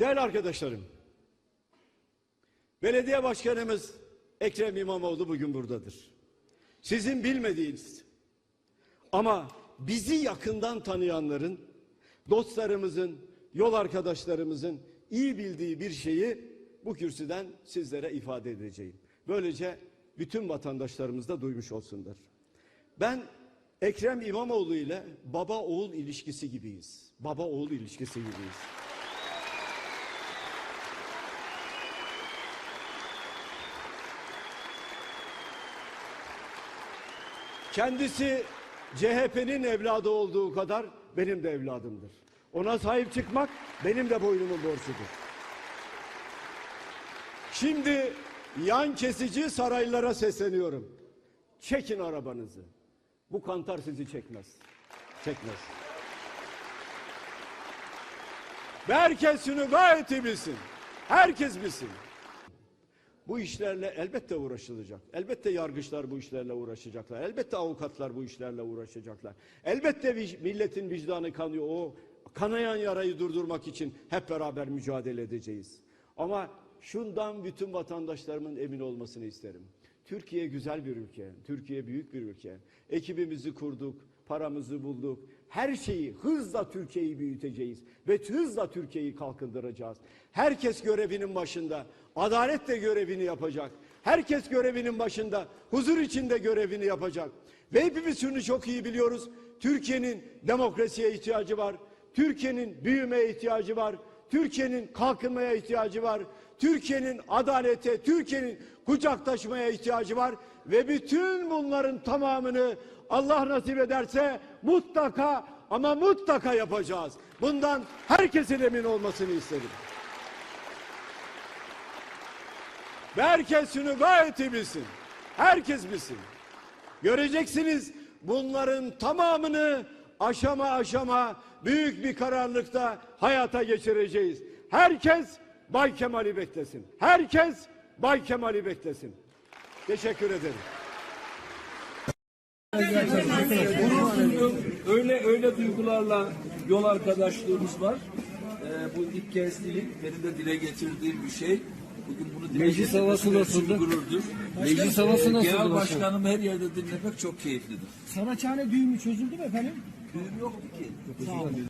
Değerli arkadaşlarım, belediye başkanımız Ekrem İmamoğlu bugün buradadır. Sizin bilmediğiniz ama bizi yakından tanıyanların, dostlarımızın, yol arkadaşlarımızın iyi bildiği bir şeyi bu kürsüden sizlere ifade edeceğim. Böylece bütün vatandaşlarımız da duymuş olsunlar. Ben Ekrem İmamoğlu ile baba oğul ilişkisi gibiyiz. Baba oğul ilişkisi gibiyiz. Kendisi CHP'nin evladı olduğu kadar benim de evladımdır. Ona sahip çıkmak benim de boynumun borcudur. Şimdi yan kesici saraylara sesleniyorum. Çekin arabanızı. Bu kantar sizi çekmez. Çekmez. Ve herkes şunu gayet iyi bilsin. Herkes bilsin. Bu işlerle elbette uğraşılacak. Elbette yargıçlar bu işlerle uğraşacaklar. Elbette avukatlar bu işlerle uğraşacaklar. Elbette milletin vicdanı kanıyor. O kanayan yarayı durdurmak için hep beraber mücadele edeceğiz. Ama şundan bütün vatandaşlarımın emin olmasını isterim. Türkiye güzel bir ülke. Türkiye büyük bir ülke. Ekibimizi kurduk, paramızı bulduk. Her şeyi hızla Türkiye'yi büyüteceğiz ve hızla Türkiye'yi kalkındıracağız. Herkes görevinin başında, adalet de görevini yapacak. Herkes görevinin başında, huzur içinde görevini yapacak. Ve hepimiz şunu çok iyi biliyoruz. Türkiye'nin demokrasiye ihtiyacı var. Türkiye'nin büyümeye ihtiyacı var. Türkiye'nin kalkınmaya ihtiyacı var. Türkiye'nin adalete, Türkiye'nin kucaktaşmaya ihtiyacı var ve bütün bunların tamamını Allah nasip ederse mutlaka ama mutlaka yapacağız. Bundan herkesin emin olmasını isterim. Ve herkes şunu gayet iyi bilsin. Herkes bilsin. Göreceksiniz bunların tamamını aşama aşama büyük bir kararlılıkta hayata geçireceğiz. Herkes Bay Kemal'i beklesin. Herkes Bay Kemal'i beklesin. Teşekkür ederim. Öyle öyle duygularla yol arkadaşlığımız var. Ee, bu ilk kez değil, benim de dile getirdiğim bir şey. Bugün bunu dile Meclis havası nasıldı? Gururdur. Meclis havası nasıldı Genel başkanım? başkanımı her yerde dinlemek çok keyiflidir. Saraçhane düğümü çözüldü mü efendim? Düğün yoktu ki.